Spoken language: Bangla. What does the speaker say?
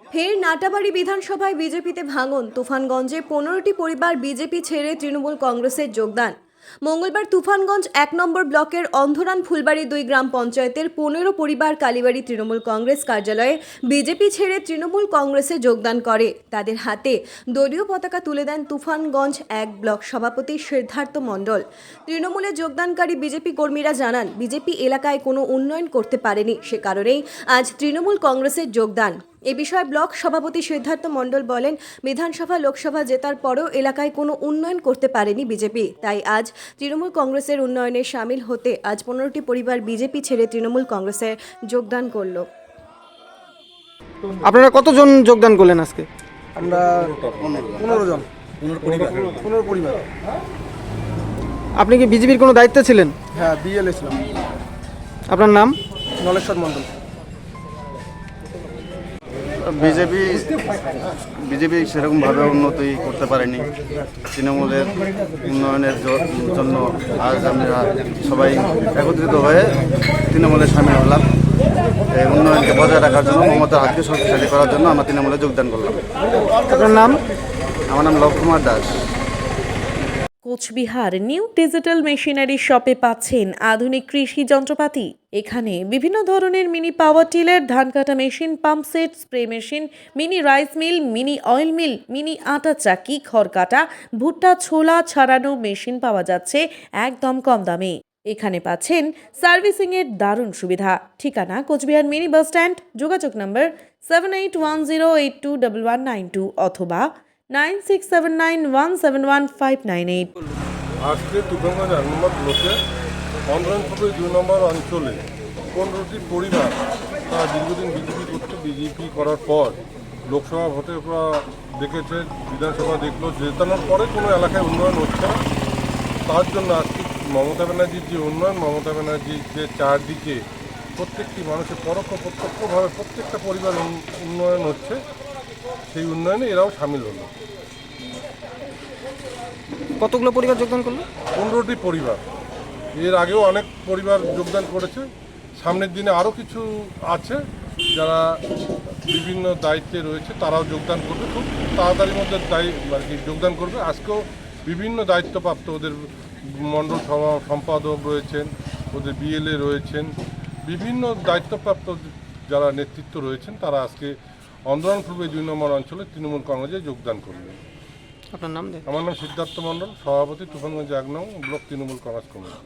ফের নাটাবাড়ি বিধানসভায় বিজেপিতে ভাঙন। তুফানগঞ্জে পনেরোটি পরিবার বিজেপি ছেড়ে তৃণমূল কংগ্রেসের যোগদান। মঙ্গলবার তুফানগঞ্জ এক নম্বর ব্লকের অন্ধরান ফুলবাড়ি দুই গ্রাম পঞ্চায়েতের পনেরো পরিবার কালীবাড়ি তৃণমূল কংগ্রেস কার্যালয়ে বিজেপি ছেড়ে তৃণমূল কংগ্রেসে যোগদান করে। তাদের হাতে দলীয় পতাকা তুলে দেন তুফানগঞ্জ এক ব্লক সভাপতি সিদ্ধার্থ মণ্ডল। তৃণমূলে যোগদানকারী বিজেপি কর্মীরা জানান, বিজেপি এলাকায় কোনো উন্নয়ন করতে পারেনি। সে কারণেই আজ তৃণমূল কংগ্রেসের যোগদান। এ বিষয়ে ব্লক সভাপতি সিদ্ধার্থ মণ্ডল বলেন বিধানসভা লোকসভা জেতার পরেও এলাকায় কোনো উন্নয়ন করতে পারেনি বিজেপি। তাই আজ তৃণমূল কংগ্রেসের উন্নয়নে সামিল হতে আজ পনেরোটি পরিবার বিজেপি ছেড়ে তৃণমূল কংগ্রেসে যোগদান করল। আপনারা কতজন যোগদান করলেন আজকে? আমরা পনেরো জন। পনেরো পরিবার। আপনি কি বিজেপির কোনো দায়িত্বে ছিলেন? হ্যাঁ বিএল ছিলাম। আপনার নাম? নলেশ্বর মণ্ডল। বিজেপি বিজেপি সেরকমভাবে উন্নতি করতে পারেনি। তৃণমূলের উন্নয়নের জন্য আজ আমরা সবাই একত্রিত হয়ে তৃণমূলে সামিল হলাম। এই উন্নয়নকে বজায় রাখার জন্য মমতার হাতকে শক্তিশালী করার জন্য আমরা তৃণমূলে যোগদান করলাম। আপনার নাম? আমার নাম Labakumar Das. Coochbehar new digital machinery শপে পাচ্ছেন আধুনিক কৃষি যন্ত্রপাতি। এখানে বিভিন্ন ধরনের মিনি পাওয়ার টিলার, ধান কাটা machine, pump set, spray machine, mini rice mill, mini oil mill, mini আটা চাকি, খড় কাটা, ভুট্টা ছোলা ছাড়ানো মেশিন পাওয়া যাচ্ছে একদম কম দামে। এখানে পাচ্ছেন সার্ভিসিংয়ের দারুণ সুবিধা। ঠিকানা কোচবিহার মিনি বাস স্ট্যান্ড, যোগাযোগ number seven eight one zero eight two double one nine two অথবা nine six seven nine one seven one five nine eight. আজকে তুফানগঞ্জ নম্বর ব্লকে অন্ধ্রপুরে দুই নম্বর অঞ্চলে পনেরোটি পরিবার তারা দীর্ঘদিন বিজেপি করতে বিজেপি করার পর লোকসভা ভোটে ওরা দেখেছে, বিধানসভা দেখল, জেতানোর পরে কোনো এলাকায় উন্নয়ন হচ্ছে না। তার জন্য আজকে মমতা ব্যানার্জির যে উন্নয়ন, মমতা ব্যানার্জির যে চারদিকে প্রত্যেকটি মানুষের পরোক্ষ প্রত্যক্ষভাবে প্রত্যেকটা পরিবার উন্নয়ন হচ্ছে। সেই উন্নয়নে এরাও সামিল হলো। কতগুলো পরিবার যোগদান করল? পনেরোটি পরিবার। এর আগেও অনেক পরিবার যোগদান করেছে। সামনের দিনে আরও কিছু আছে যারা বিভিন্ন দায়িত্বে রয়েছে তারাও যোগদান করবে। খুব তাড়াতাড়ির মধ্যে দায়ী আর কি যোগদান করবে। আজকেও বিভিন্ন দায়িত্বপ্রাপ্ত ওদের মণ্ডল সভা সম্পাদক রয়েছেন ওদের বিএলএ রয়েছেন। বিভিন্ন দায়িত্বপ্রাপ্ত যারা নেতৃত্ব রয়েছেন তারা আজকে অন্দরন পূর্বে দুই নম্বর অঞ্চলে তৃণমূল কংগ্রেসে যোগদান করবে আপনার নাম আমার নাম সিদ্ধার্থ মণ্ডল সভাপতি তুফানগঞ্জ এক নং ব্লক তৃণমূল কংগ্রেস কমিটি।